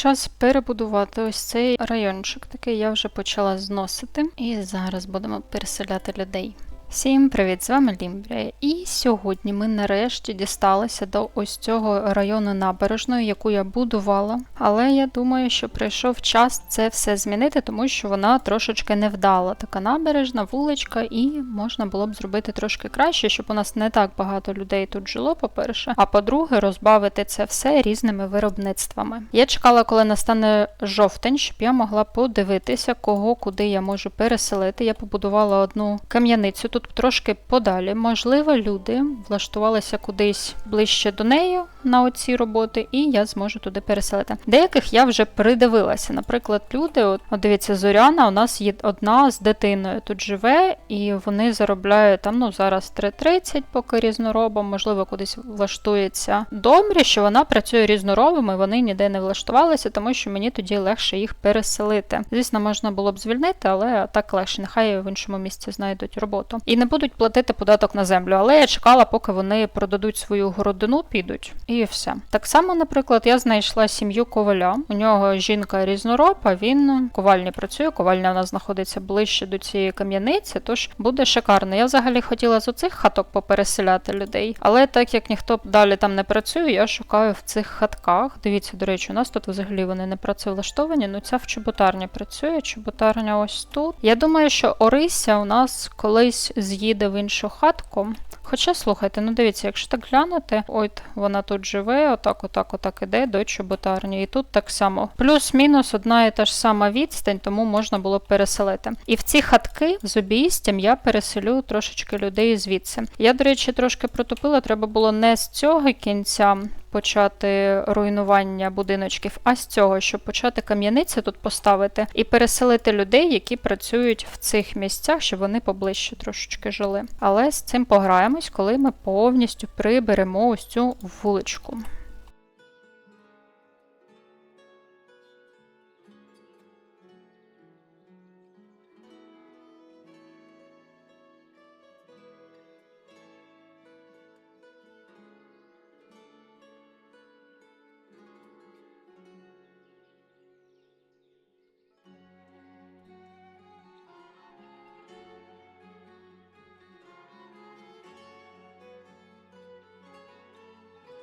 час перебудувати ось цей райончик. Такий я вже почала зносити. І зараз будемо переселяти людей. Всім привіт! З вами Лімбрія. І сьогодні ми нарешті дісталися до ось цього району набережної, яку я будувала. Але я думаю, що прийшов час це все змінити, тому що вона трошечки невдала. Така набережна, вуличка, і можна було б зробити трошки краще, щоб у нас не так багато людей тут жило, по-перше. А по-друге, розбавити це все різними виробництвами. Я чекала, коли настане жовтень, щоб я могла подивитися, кого куди я можу переселити. Я побудувала одну кам'яницю тут трошки подалі. Можливо, люди влаштувалися кудись ближче до неї на оці роботи, і я зможу туди переселити. Деяких я вже придивилася. Наприклад, люди, от, от дивіться, Зоряна у нас є одна з дитиною тут живе, і вони заробляють там, ну зараз 3.30 поки різноробом, можливо, кудись влаштується. Добре, що вона працює різноробом, і вони ніде не влаштувалися, тому що мені тоді легше їх переселити. Звісно, можна було б звільнити, але так легше, нехай в іншому місці знайдуть роботу. І не будуть платити податок на землю. Але я чекала, поки вони продадуть свою городину, підуть. І все. Так само, наприклад, я знайшла сім'ю коваля. У нього жінка різнороб, а він ковальні працює. Ковальня у нас знаходиться ближче до цієї кам'яниці, тож буде шикарно. Я взагалі хотіла з оцих хаток попереселяти людей, але так як ніхто далі там не працює, я шукаю в цих хатках. Дивіться, до речі, у нас тут взагалі вони не працевлаштовані. Ну ця в чоботарні працює. Чоботарня ось тут. Я думаю, що Орися у нас колись з'їде в іншу хатку. Хоча, слухайте, ну дивіться, якщо так глянути, от вона тут живе, отак, отак, отак іде до чоботарні. І тут так само. Плюс-мінус одна і та ж сама відстань, тому можна було переселити. І в ці хатки з обійстям я переселю трошечки людей звідси. Я, до речі, трошки протопила, треба було не з цього кінця. Почати руйнування будиночків, а з цього, щоб почати кам'яниці тут поставити і переселити людей, які працюють в цих місцях, щоб вони поближче трошечки жили. Але з цим пограємось, коли ми повністю приберемо ось цю вуличку.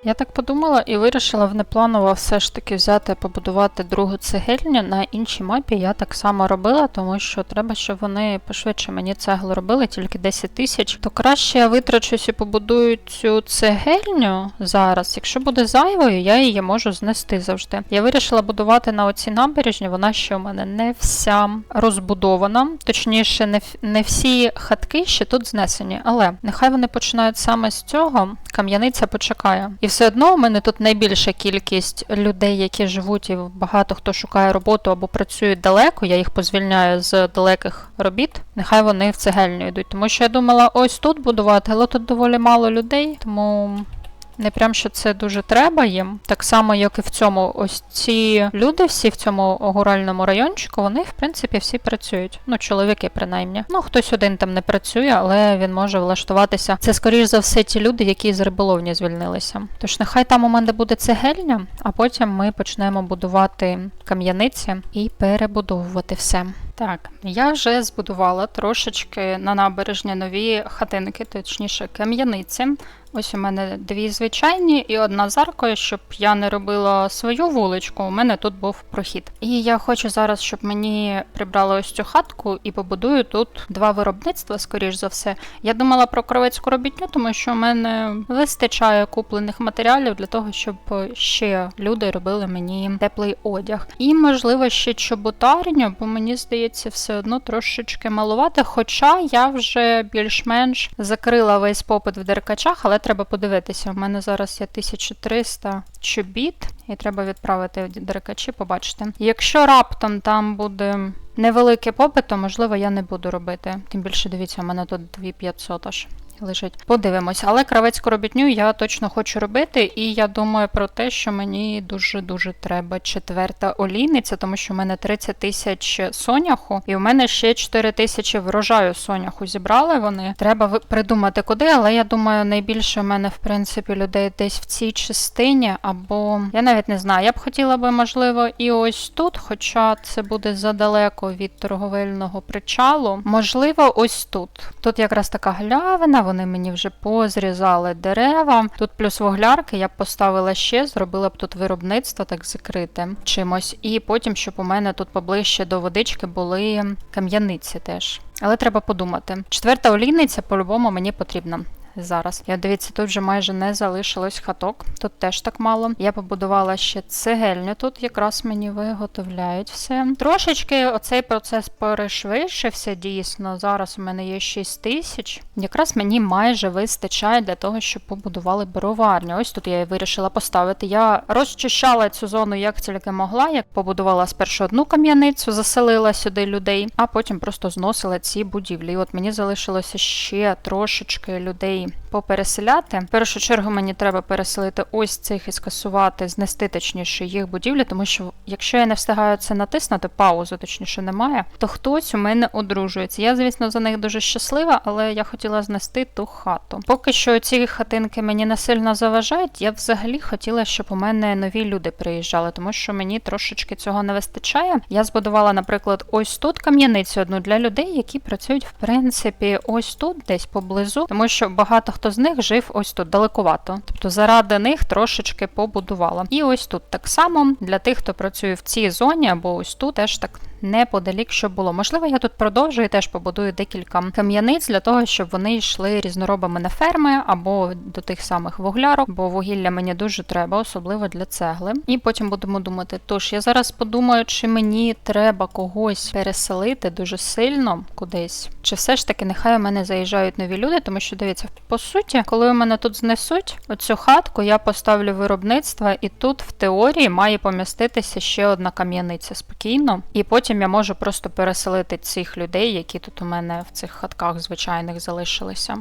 Я так подумала і вирішила внепланово все ж таки взяти побудувати другу цегельню. На іншій мапі я так само робила, тому що треба, щоб вони пошвидше мені цеглу робили, тільки 10 тисяч. То краще я витрачусь і побудую цю цегельню зараз. Якщо буде зайвою, я її можу знести завжди. Я вирішила будувати на оцій набережні, вона ще у мене не вся розбудована. Точніше, не, всі хатки ще тут знесені. Але нехай вони починають саме з цього. Кам'яниця почекає. Все одно у мене тут найбільша кількість людей, які живуть, і багато хто шукає роботу або працюють далеко. Я їх позвільняю з далеких робіт. Нехай вони в цегельню йдуть. Тому що я думала, ось тут будувати, але тут доволі мало людей, тому. Не прям що це дуже треба їм. Так само, як і в цьому, ось ці люди, всі в цьому огуральному райончику, вони, в принципі, всі працюють. Ну, чоловіки, принаймні. Ну, хтось один там не працює, але він може влаштуватися. Це, скоріш за все, ті люди, які з риболовні звільнилися. Тож нехай там у мене буде цегельня, а потім ми почнемо будувати кам'яниці і перебудовувати все. Так, я вже збудувала трошечки на набережні нові хатинки, точніше кам'яниці. Ось у мене дві звичайні і одна з аркою, щоб я не робила свою вуличку, у мене тут був прохід. І я хочу зараз, щоб мені прибрали ось цю хатку і побудую тут два виробництва, скоріш за все. Я думала про кровецьку робітню, тому що у мене вистачає куплених матеріалів для того, щоб ще люди робили мені теплий одяг. І, можливо, ще чоботарню, бо мені здається, все одно трошечки малувати. Хоча я вже більш-менш закрила весь попит в деркачах, але треба подивитися. У мене зараз є 1300 чобіт, і треба відправити в деркачі, побачите. Якщо раптом там буде невеликий попит, то можливо я не буду робити. Тим більше дивіться, у мене тут 2500 аж. Лежить. Подивимось. Але кравецьку робітню я точно хочу робити, і я думаю про те, що мені дуже-дуже треба четверта олійниця, тому що в мене 30 тисяч соняху, і в мене ще 4 тисячі врожаю соняху зібрали вони. Треба придумати куди, але я думаю, найбільше в мене, в принципі, людей десь в цій частині, або я навіть не знаю. Я б хотіла би, можливо, і ось тут, хоча це буде задалеко від торговельного причалу. Можливо, ось тут. Тут якраз така глявина, вони мені вже позрізали дерева. Тут плюс вуглярки, я б поставила ще, зробила б тут виробництво так закрите чимось. І потім, щоб у мене тут поближче до водички були кам'яниці теж. Але треба подумати. Четверта олійниця по-любому мені потрібна. Зараз. Я дивіться, тут вже майже не залишилось хаток. Тут теж так мало. Я побудувала ще цегельню. Тут якраз мені виготовляють все. Трошечки оцей процес перешвидшився дійсно. Зараз у мене є 6 тисяч. Якраз мені майже вистачає для того, щоб побудували броварню. Ось тут я і вирішила поставити. Я розчищала цю зону як тільки могла. Як побудувала спершу одну кам'яницю, заселила сюди людей, а потім просто зносила ці будівлі. І от мені залишилося ще трошечки людей name. Попереселяти. В першу чергу мені треба переселити ось цих і скасувати, знести точніше їх будівлі, тому що якщо я не встигаю це натиснути, паузу точніше немає, то хтось у мене одружується. Я, звісно, за них дуже щаслива, але я хотіла знести ту хату. Поки що ці хатинки мені не сильно заважають. Я взагалі хотіла, щоб у мене нові люди приїжджали, тому що мені трошечки цього не вистачає. Я збудувала, наприклад, ось тут кам'яницю одну для людей, які працюють в принципі ось тут, десь поблизу, тому що багато хто з них жив ось тут далекувато. Тобто заради них трошечки побудувала. І ось тут так само для тих, хто працює в цій зоні або ось тут, теж так неподалік, щоб було. Можливо, я тут продовжую і теж побудую декілька кам'яниць для того, щоб вони йшли різноробами на ферми або до тих самих вуглярок, бо вугілля мені дуже треба, особливо для цегли. І потім будемо думати. Тож я зараз подумаю, чи мені треба когось переселити дуже сильно кудись, чи все ж таки нехай у мене заїжджають нові люди, тому що дивіться, по суті, коли у мене тут знесуть оцю хатку, я поставлю виробництво, і тут в теорії має поміститися ще одна кам'яниця спокійно. І потім я можу просто переселити цих людей, які тут у мене в цих хатках звичайних залишилися.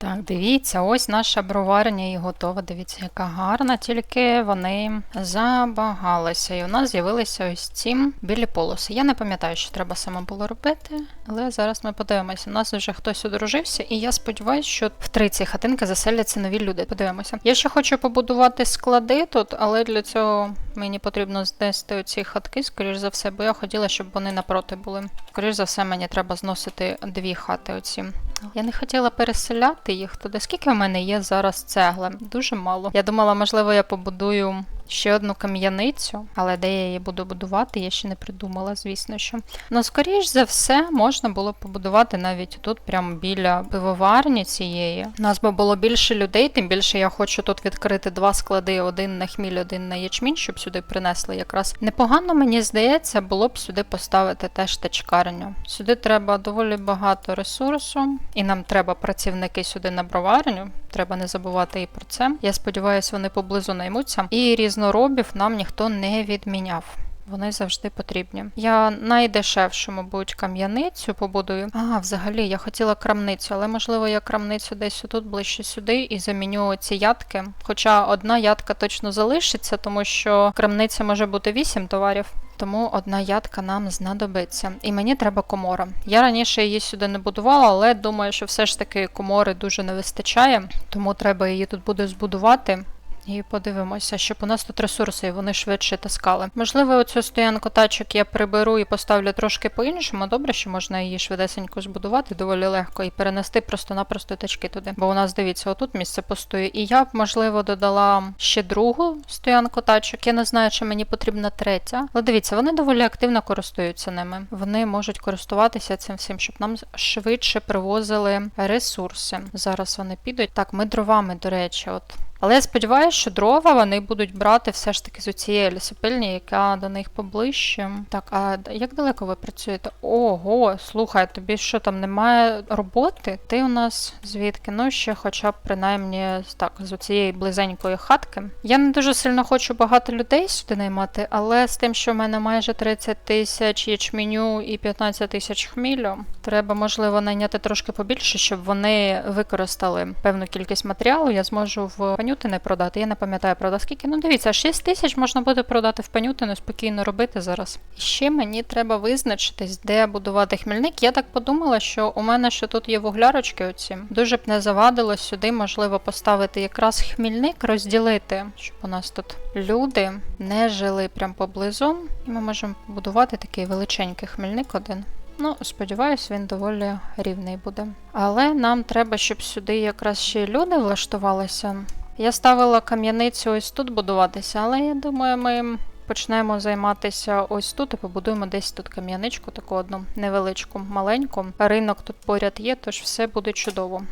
Так, дивіться, ось наша броварня і готова. Дивіться, яка гарна, тільки вони забагалися. І у нас з'явилися ось ці білі полоси. Я не пам'ятаю, що треба саме було робити, але зараз ми подивимося. У нас вже хтось одружився, і я сподіваюся, що в три ці хатинки заселяться нові люди. Подивимося. Я ще хочу побудувати склади тут, але для цього мені потрібно знести оці хатки, скоріш за все, бо я хотіла, щоб вони напроти були. Скоріш за все, мені треба зносити дві хати оці. Я не хотіла переселяти їх туди. Скільки в мене є зараз цегли? Дуже мало. Я думала, можливо, я побудую ще одну кам'яницю, але де я її буду будувати, я ще не придумала, звісно що. Ну, скоріш за все, можна було побудувати навіть тут, прямо біля пивоварні цієї. У нас би було більше людей, тим більше я хочу тут відкрити два склади: один на хміль, один на ячмінь, щоб сюди принесли якраз. Непогано, мені здається, було б сюди поставити теж тачкарню. Сюди треба доволі багато ресурсу, і нам треба працівники сюди на броварню. Треба не забувати і про це. Я сподіваюся, вони поблизу наймуться. І різноробів нам ніхто не відміняв. Вони завжди потрібні. Я найдешевшу, мабуть, кам'яницю побудую. А, взагалі, я хотіла крамницю, але можливо я крамницю десь тут ближче сюди і заміню ці ядки. Хоча одна ядка точно залишиться, тому що крамниця може бути 8 товарів. Тому одна ядка нам знадобиться. І мені треба комора. Я раніше її сюди не будувала, але думаю, що все ж таки комори дуже не вистачає, тому треба її тут буде збудувати. І подивимося, щоб у нас тут ресурси, і вони швидше таскали. Можливо, оцю стоянку тачок я приберу і поставлю трошки по-іншому. Добре, що можна її швидесенько збудувати доволі легко і перенести просто-напросто тачки туди. Бо у нас, дивіться, отут місце постою. І я б, можливо, додала ще другу стоянку тачок. Я не знаю, чи мені потрібна третя. Але дивіться, вони доволі активно користуються ними. Вони можуть користуватися цим всім, щоб нам швидше привозили ресурси. Зараз вони підуть. Так, ми дровами, до речі, от. Але я сподіваюся, що дрова вони будуть брати все ж таки з цієї лісопильні, яка до них поближче. Так, а як далеко ви працюєте? Ого, слухай, тобі що там немає роботи? Ти у нас звідки? Ну, ще хоча б принаймні так, з цієї близенької хатки. Я не дуже сильно хочу багато людей сюди наймати, але з тим, що в мене майже 30 тисяч ячменю і 15 тисяч хмілю, треба, можливо, найняти трошки побільше, щоб вони використали певну кількість матеріалу. Я зможу в панютини продати. Я не пам'ятаю, правда, скільки. Ну, дивіться, 6 тисяч можна буде продати в панютину, спокійно робити зараз. І ще мені треба визначитись, де будувати хмільник. Я так подумала, що у мене ще тут є вуглярочки оці. Дуже б не завадило сюди, можливо, поставити якраз хмільник, розділити, щоб у нас тут люди не жили прямо поблизу. І ми можемо побудувати такий величенький хмільник один. Ну, сподіваюсь, він доволі рівний буде. Але нам треба, щоб сюди якраз ще й люди влаштувалися. Я ставила кам'яницю ось тут будуватися, але я думаю, ми почнемо займатися ось тут і побудуємо десь тут кам'яничку, таку одну невеличку, маленьку. Ринок тут поряд є, тож все буде чудово.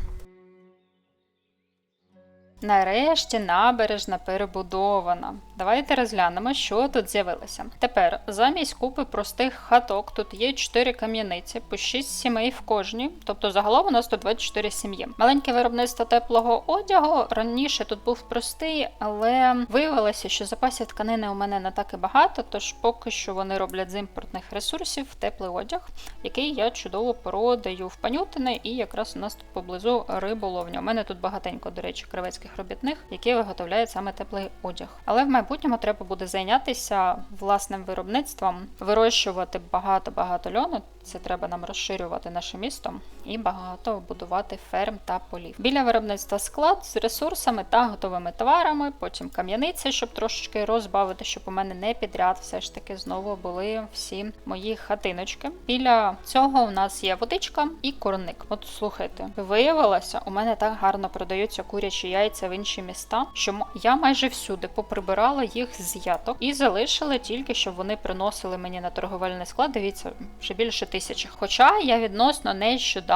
Нарешті набережна перебудована. Давайте розглянемо, що тут з'явилося. Тепер замість купи простих хаток тут є 4 кам'яниці, по 6 сімей в кожній, тобто загалом у нас тут 24 сім'ї. Маленьке виробництво теплого одягу раніше тут був простий, але виявилося, що запасів тканини у мене не так і багато, тож поки що вони роблять з імпортних ресурсів теплий одяг, який я чудово продаю в панютини, і якраз у нас тут поблизу риболовня. У мене тут багатенько, до речі, кривецьких робітних, які виготовляють саме теплий одяг. Але в майбутньому треба буде зайнятися власним виробництвом, вирощувати багато-багато льону. Це треба нам розширювати наше місто і багато будувати ферм та полів. Біля виробництва склад з ресурсами та готовими товарами, потім кам'яниця, щоб трошечки розбавити, щоб у мене не підряд все ж таки знову були всі мої хатиночки. Біля цього у нас є водичка і курник. От слухайте, виявилося, у мене так гарно продаються курячі яйця в інші міста, що я майже всюди поприбирала їх з яток і залишила тільки, щоб вони приносили мені на торговельний склад. Дивіться, вже більше тисячі. Хоча я відносно нещодавно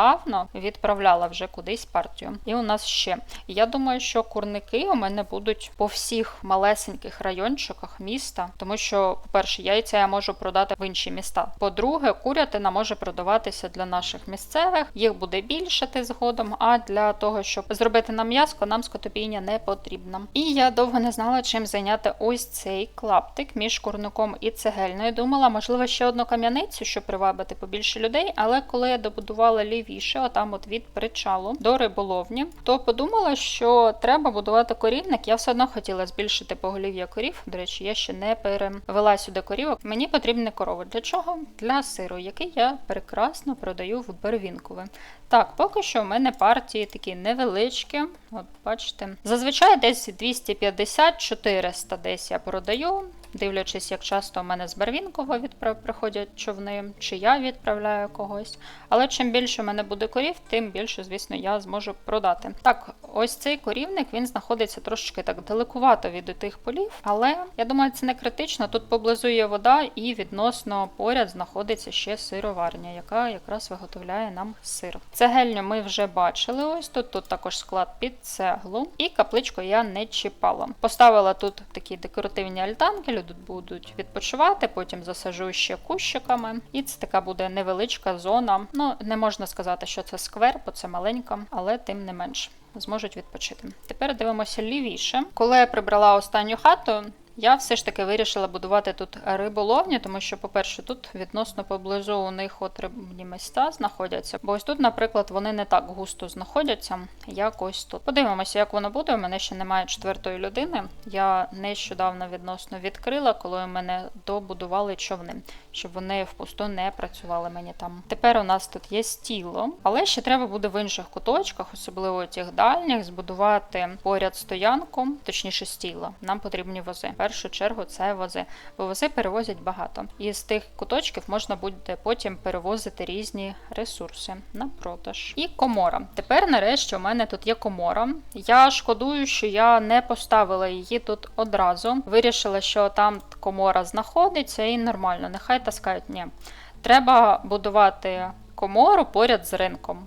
відправляла вже кудись партію. І у нас ще. Я думаю, що курники у мене будуть по всіх малесеньких райончиках міста, тому що, по-перше, яйця я можу продати в інші міста. По-друге, курятина може продаватися для наших місцевих, їх буде більшати згодом. А для того, щоб зробити нам м'яско, нам скотопійня не потрібна. І я довго не знала, чим зайняти ось цей клаптик між курником і цегельною. Думала, можливо, ще одну кам'яницю, щоб привабити побільше людей. Але коли я добудувала лівіше, отам от від причалу до риболовні, то подумала, що треба будувати корівник. Я все одно хотіла збільшити поголів'я корів. До речі, я ще не перевела сюди корівок. Мені потрібні корови. Для чого? Для сиру, який я прекрасно продаю в Бервінкове. Так, поки що в мене партії такі невеличкі. От бачите. Зазвичай десь 250-400 десь я продаю. Дивлячись, як часто у мене з Барвінкова відправ... приходять човни, чи я відправляю когось. Але чим більше в мене буде корів, тим більше, звісно, я зможу продати. Так, ось цей корівник він знаходиться трошечки так далекувато від тих полів, але я думаю, це не критично. Тут поблизу є вода, і відносно поряд знаходиться ще сироварня, яка якраз виготовляє нам сир. Цегельню ми вже бачили. Ось тут. Тут також склад під цеглу, і капличку я не чіпала. Поставила тут такі декоративні альтанки, люди будуть відпочивати, потім засажу ще кущиками. І це така буде невеличка зона. Ну, не можна сказати, що це сквер, бо це маленька, але тим не менш. Зможуть відпочити. Тепер дивимося лівіше. Коли я прибрала останню хату, Я все ж таки вирішила будувати тут риболовню, тому що, по-перше, тут відносно поблизу у них от рибні міста знаходяться. Бо ось тут, наприклад, вони не так густо знаходяться, як ось тут. Подивимося, як воно буде. У мене ще немає четвертої людини. Я нещодавно відносно відкрила, коли мене добудували човни, щоб вони впусту не працювали мені там. Тепер у нас тут є стіло, але ще треба буде в інших куточках, особливо тих дальніх, збудувати поряд стоянку, точніше стіло. Нам потрібні вози. В першу чергу це вози, бо вози перевозять багато. І з тих куточків можна буде потім перевозити різні ресурси на продаж. І комора. Тепер, нарешті, у мене тут є комора. Я шкодую, що я не поставила її тут одразу. Вирішила, що там комора знаходиться і нормально, нехай таскають. Ні. Треба будувати комору поряд з ринком.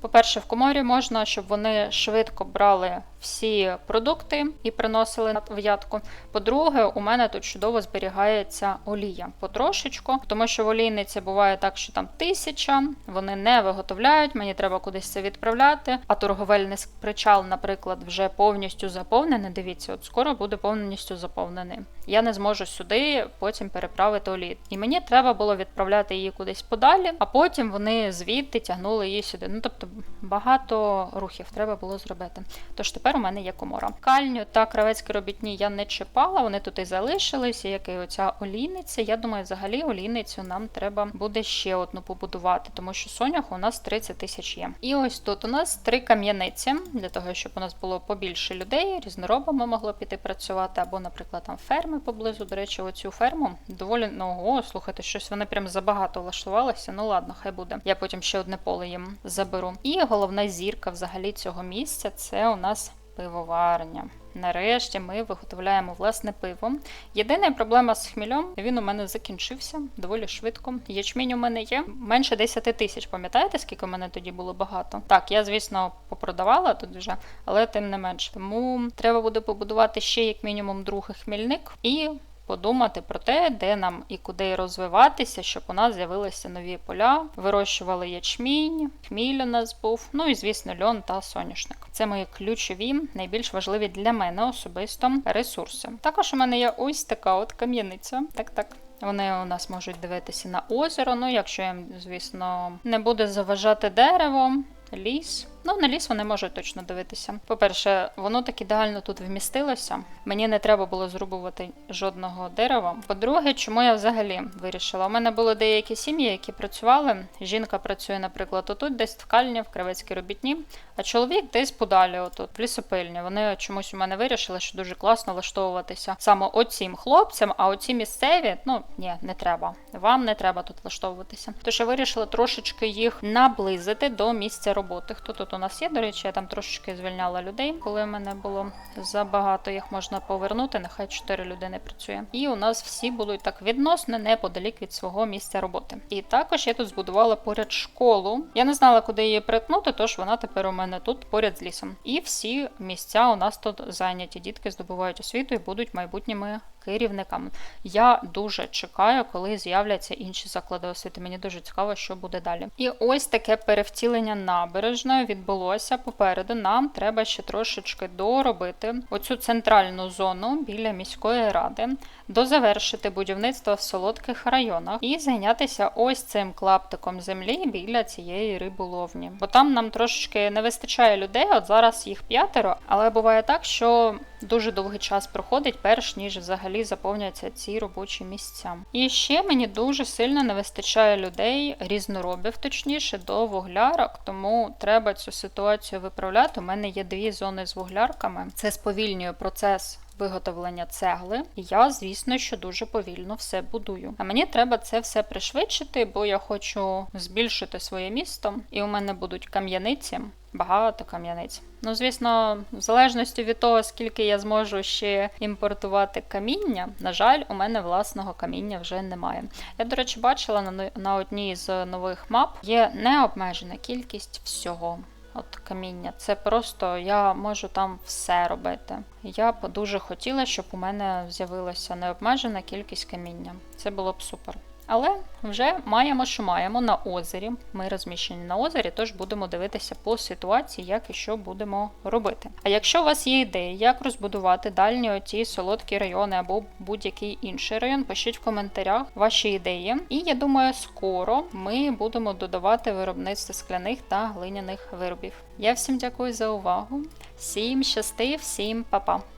По-перше, в коморі можна, щоб вони швидко брали всі продукти і приносили на в'ятку. По-друге, у мене тут чудово зберігається олія потрошечку, тому що в олійниці буває так, що там тисяча, вони не виготовляють, мені треба кудись це відправляти. А торговельний причал, наприклад, вже повністю заповнений. Дивіться, от скоро буде повністю заповнений. Я не зможу сюди потім переправити олію. І мені треба було відправляти її кудись подалі, а потім вони звідти тягнули її сюди. Ну тобто багато рухів треба було зробити. Тож тепер у мене є комора. Кальню та кравецькі робітні я не чіпала, вони тут і залишилися, як і оця олійниця. Я думаю, взагалі олійницю нам треба буде ще одну побудувати, тому що сонях у нас 30 тисяч є. І ось тут у нас три кам'яниці, для того, щоб у нас було побільше людей, різноробами могло піти працювати, або, наприклад, там ферми поблизу. До речі, оцю ферму доволі ну, о, слухайте, щось вони прям забагато влаштувалися. Ну ладно, хай буде. Я потім ще одне поле їм заберу. І головна зірка взагалі цього місця це у нас пивоварня. Нарешті ми виготовляємо власне пиво. Єдина проблема з хмільом, він у мене закінчився доволі швидко. Ячмінь у мене є менше 10 тисяч. Пам'ятаєте, скільки у мене тоді було багато? Так, я, звісно, попродавала тут вже, але тим не менш. Тому треба буде побудувати ще як мінімум другий хмільник і подумати про те, де нам і куди розвиватися, щоб у нас з'явилися нові поля, вирощували ячмінь, хміль у нас був, ну і звісно, льон та соняшник. Це мої ключові, найбільш важливі для мене особисто ресурси. Також у мене є ось така от кам'яниця. Так, так. Вони у нас можуть дивитися на озеро. Ну, якщо їм, звісно, не буде заважати дерево, ліс. Ну, на ліс вони можуть точно дивитися. По-перше, воно так ідеально тут вмістилося. Мені не треба було зрубувати жодного дерева. По-друге, чому я взагалі вирішила? У мене були деякі сім'ї, які працювали. Жінка працює, наприклад, отут, десь в Кальні, в Кривецькій робітні, а чоловік десь подалі, отут, в лісопильні. Вони чомусь у мене вирішили, що дуже класно влаштовуватися саме оцім хлопцям, а оці місцеві, ну ні, не треба. Вам не треба тут влаштовуватися. Тож я вирішила трошечки їх наблизити до місця роботи. Хто тут у нас є, до речі, я там трошечки звільняла людей, коли в мене було забагато, їх можна повернути, нехай 4 людини працює. І у нас всі будуть так відносно неподалік від свого місця роботи. І також я тут збудувала поряд школу. Я не знала, куди її приткнути, тож вона тепер у мене тут поряд з лісом. І всі місця у нас тут зайняті. Дітки здобувають освіту і будуть майбутніми керівниками. Я дуже чекаю, коли з'являться інші заклади освіти. Мені дуже цікаво, що буде далі. І ось таке перевтілення набережної відбулося. Попереду нам треба ще трошечки доробити оцю центральну зону біля міської ради, дозавершити будівництво в солодких районах і зайнятися ось цим клаптиком землі біля цієї риболовні. Бо там нам трошечки не вистачає людей. От зараз їх п'ятеро, але буває так, що дуже довгий час проходить, перш ніж взагалі заповняться ці робочі місця. І ще мені дуже сильно не вистачає людей, різноробів, точніше, до вуглярок, тому треба цю ситуацію виправляти. У мене є дві зони з вуглярками. Це сповільнює процес. Виготовлення цегли, і я, звісно, що дуже повільно все будую. А мені треба це все пришвидшити, бо я хочу збільшити своє місто, і у мене будуть кам'яниці, багато кам'яниць. Ну, звісно, в залежності від того, скільки я зможу ще імпортувати каміння, на жаль, у мене власного каміння вже немає. Я, до речі, бачила на, на одній з нових мап є необмежена кількість всього. От каміння. Це просто я можу там все робити. Я б дуже хотіла, щоб у мене з'явилася необмежена кількість каміння. Це було б супер. Але вже маємо, що маємо на озері. Ми розміщені на озері, тож будемо дивитися по ситуації, як і що будемо робити. А якщо у вас є ідеї, як розбудувати дальні оті солодкі райони або будь-який інший район, пишіть в коментарях ваші ідеї. І я думаю, скоро ми будемо додавати виробництво скляних та глиняних виробів. Я всім дякую за увагу. Всім щасти, всім па-па!